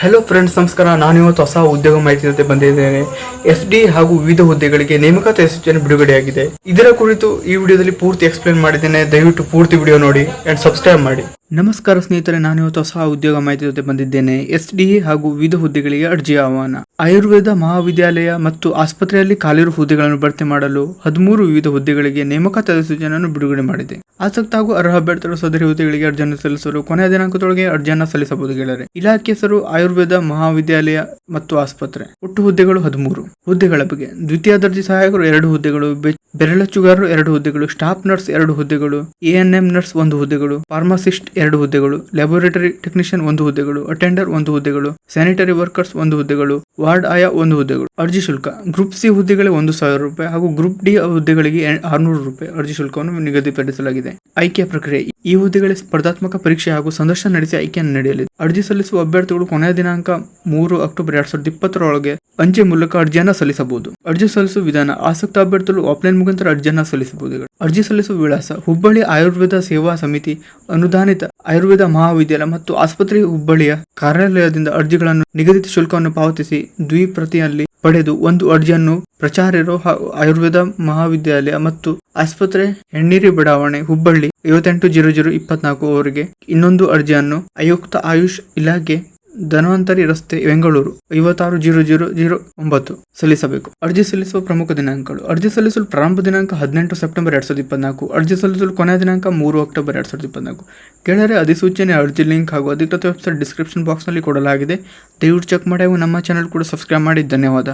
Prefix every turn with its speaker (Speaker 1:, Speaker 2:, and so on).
Speaker 1: Hello friends ನಮಸ್ಕಾರ. ನಾನು ಇವತ್ತು ಹೊಸ ಉದ್ಯೋಗ ಮಾಹಿತಿ ಜೊತೆ ಬಂದಿದ್ದೇನೆ. ಎಸ್ ಡಿ ಹಾಗೂ ವಿವಿಧ ಹುದ್ದೆಗಳಿಗೆ ನೇಮಕಾತಿ ಸೂಚನೆ ಬಿಡುಗಡೆಯಾಗಿದೆ. ಇದರ ಕುರಿತು ಈ ವಿಡಿಯೋದಲ್ಲಿ ಪೂರ್ತಿ ಎಕ್ಸ್ಪ್ಲೇನ್ ಮಾಡಿದ್ದೇನೆ. ದಯವಿಟ್ಟು ಪೂರ್ತಿ ವಿಡಿಯೋ ನೋಡಿ ಅಂಡ್ ಸಬ್ಸ್ಕ್ರೈಬ್ ಮಾಡಿ. ನಮಸ್ಕಾರ ಸ್ನೇಹಿತರೆ ನಾನು ಇವತ್ತು ಹೊಸ ಉದ್ಯೋಗ ಮಾಹಿತಿ ಜೊತೆ ಬಂದಿದ್ದೇನೆ. ಎಸ್ ಡಿ ಹಾಗೂ ವಿವಿಧ ಹುದ್ದೆಗಳಿಗೆ ಅರ್ಜಿ ಆಹ್ವಾನ. ಆಯುರ್ವೇದ ಮಹಾವಿದ್ಯಾಲಯ ಮತ್ತು ಆಸ್ಪತ್ರೆಯಲ್ಲಿ ಖಾಲಿರುವ ಹುದ್ದೆಗಳನ್ನು ಭರ್ತಿ ಮಾಡಲು ಹದಿಮೂರು ವಿವಿಧ ಹುದ್ದೆಗಳಿಗೆ ನೇಮಕಾತಿ ಅಧಿಸೂಚನೆಯನ್ನು ಬಿಡುಗಡೆ ಮಾಡಿದೆ. ಆಸಕ್ತ ಹಾಗೂ ಅರ್ಹ ಅಭ್ಯರ್ಥಿಗಳು ಸದರಿ ಹುದ್ದೆಗಳಿಗೆ ಅರ್ಜಿಯನ್ನು ಸಲ್ಲಿಸಲು ಕೊನೆಯ ದಿನಾಂಕದೊಳಗೆ ಅರ್ಜಿಯನ್ನು ಸಲ್ಲಿಸಬಹುದು ಗೆಳೆಯರೆ. ಇಲಾಖೆ ಹೆಸರು ಆಯುರ್ವೇದ ಮಹಾವಿದ್ಯಾಲಯ ಮತ್ತು ಆಸ್ಪತ್ರೆ. ಒಟ್ಟು ಹುದ್ದೆಗಳು ಹದಿಮೂರು. ಹುದ್ದೆಗಳ ಬಗ್ಗೆ. ದ್ವಿತೀಯ ದರ್ಜೆ ಸಹಾಯಕರು ಎರಡು ಹುದ್ದೆಗಳು ಬೆರಳಚ್ಚುಗಾರರು ಎರಡು ಹುದ್ದೆಗಳು, ಸ್ಟಾಫ್ ನರ್ಸ್ ಎರಡು ಹುದ್ದೆಗಳು, ಎಎನ್ಎಂ ನರ್ಸ್ ಒಂದು ಹುದ್ದೆಗಳು, ಫಾರ್ಮಸಿಸ್ಟ್ ಎರಡು ಹುದ್ದೆಗಳು, ಲ್ಯಾಬೋರೇಟರಿ ಟೆಕ್ನಿಷಿಯನ್ ಒಂದು ಹುದ್ದೆಗಳು, ಅಟೆಂಡರ್ ಒಂದು ಹುದ್ದೆಗಳು, ಸ್ಯಾನಿಟರಿ ವರ್ಕರ್ಸ್ ಒಂದು ಹುದ್ದೆಗಳು, ವಾರ್ಡ್ ಆಯಾ ಒಂದು ಹುದ್ದೆಗಳು. ಅರ್ಜಿ ಶುಲ್ಕ. ಗ್ರೂಪ್ ಸಿ ಹುದ್ದೆಗಳಿಗೆ ಒಂದು ಸಾವಿರ ರೂಪಾಯಿ ಹಾಗೂ ಗ್ರೂಪ್ ಡಿ ಹುದ್ದೆಗಳಿಗೆ ಆರುನೂರು ರೂಪಾಯಿ ಅರ್ಜಿ ಶುಲ್ಕವನ್ನು ನಿಗದಿಪಡಿಸಲಾಗಿದೆ. ಆಯ್ಕೆಯ ಪ್ರಕ್ರಿಯೆ. ಈ ಹುದ್ದೆಗಳ ಸ್ಪರ್ಧಾತ್ಮಕ ಪರೀಕ್ಷೆ ಹಾಗೂ ಸಂದರ್ಶನ ನಡೆಸಿ ಆಯ್ಕೆಯನ್ನು ನಡೆಯಲಿದೆ ಅರ್ಜಿ ಸಲ್ಲಿಸುವ ಅಭ್ಯರ್ಥಿಗಳು ಕೊನೆಯ ದಿನಾಂಕ ಮೂರು ಅಕ್ಟೋಬರ್ ಎರಡ್ ಸಾವಿರದ ಇಪ್ಪತ್ತರೊಳಗೆ ಅಂಚೆ ಮೂಲಕ ಅರ್ಜಿಯನ್ನು ಸಲ್ಲಿಸಬಹುದು. ಅರ್ಜಿ ಸಲ್ಲಿಸುವ ವಿಧಾನ ಆಸಕ್ತ ಅಭ್ಯರ್ಥಿಗಳು ಆಫ್ಲೈನ್ ಮುಖಾಂತರ ಅರ್ಜಿಯನ್ನು ಸಲ್ಲಿಸಬಹುದು. ಅರ್ಜಿ ಸಲ್ಲಿಸುವ ವಿಳಾಸ ಹುಬ್ಬಳ್ಳಿ ಆಯುರ್ವೇದ ಸೇವಾ ಸಮಿತಿ ಅನುದಾನಿತ ಆಯುರ್ವೇದ ಮಹಾವಿದ್ಯಾಲಯ ಮತ್ತು ಆಸ್ಪತ್ರೆ ಹುಬ್ಬಳ್ಳಿಯ ಕಾರ್ಯಾಲಯದಿಂದ ಅರ್ಜಿಗಳನ್ನು ನಿಗದಿತ ಶುಲ್ಕವನ್ನು ಪಾವತಿಸಿ ದ್ವಿಪ್ರತಿಯಲ್ಲಿ ಪಡೆದು ಒಂದು ಅರ್ಜಿಯನ್ನು ಪ್ರಚಾರ್ಯರು ಆಯುರ್ವೇದ ಮಹಾವಿದ್ಯಾಲಯ ಮತ್ತು ಆಸ್ಪತ್ರೆ ಹೆಣ್ಣೀರಿ ಬಡಾವಣೆ, ಹುಬ್ಬಳ್ಳಿ, ಐವತ್ತೆಂಟು, ಜೀರೋ ಜೀರೋ, ಇಪ್ಪತ್ನಾಲ್ಕು ಅವರಿಗೆ ಇನ್ನೊಂದು ಅರ್ಜಿಯನ್ನು ಆಯುಕ್ತ ಆಯುಷ್ ಇಲಾಖೆ ಧನ್ವಂತರಿ ರಸ್ತೆ ಬೆಂಗಳೂರು, ಐವತ್ತಾರು ಜೀರೋ ಜೀರೋ ಜೀರೋ ಒಂಬತ್ತು. ಸಲ್ಲಿಸಬೇಕು. ಅರ್ಜಿ ಸಲ್ಲಿಸುವ ಪ್ರಮುಖ ದಿನಾಂಕಗಳು. ಅರ್ಜಿ ಸಲ್ಲಿಸಲು ಪ್ರಾರಂಭ ದಿನಾಂಕ ಹದಿನೆಂಟು ಸೆಪ್ಟೆಂಬರ್ ಎರಡ್ ಸಾವಿರದ ಇಪ್ಪತ್ನಾಲ್ಕು. ಅರ್ಜಿ ಸಲ್ಲಿಸಲು ಕೊನೆಯ ದಿನಾಂಕ ಮೂರು ಅಕ್ಟೋಬರ್ ಎರಡ್ ಸಾವಿರದ ಇಪ್ಪತ್ನಾಲ್ಕು. ಕೆಳರೆ ಅಧಿಸೂಚನೆ, ಅರ್ಜಿ ಲಿಂಕ್ ಹಾಗೂ ಅಧಿಕೃತ ವೆಬ್ಸೈಟ್ ಡಿಸ್ಕ್ರಿಪ್ಷನ್ ಬಾಕ್ಸ್ನಲ್ಲಿ ಕೊಡಲಾಗಿದೆ. ದಯವಿಟ್ಟು ಚೆಕ್ ಮಾಡಿ ಹಾಗೂ ನಮ್ಮ ಚಾನಲ್ ಕೂಡ ಸಬ್ಸ್ಕ್ರೈಬ್ ಮಾಡಿ. ಧನ್ಯವಾದ.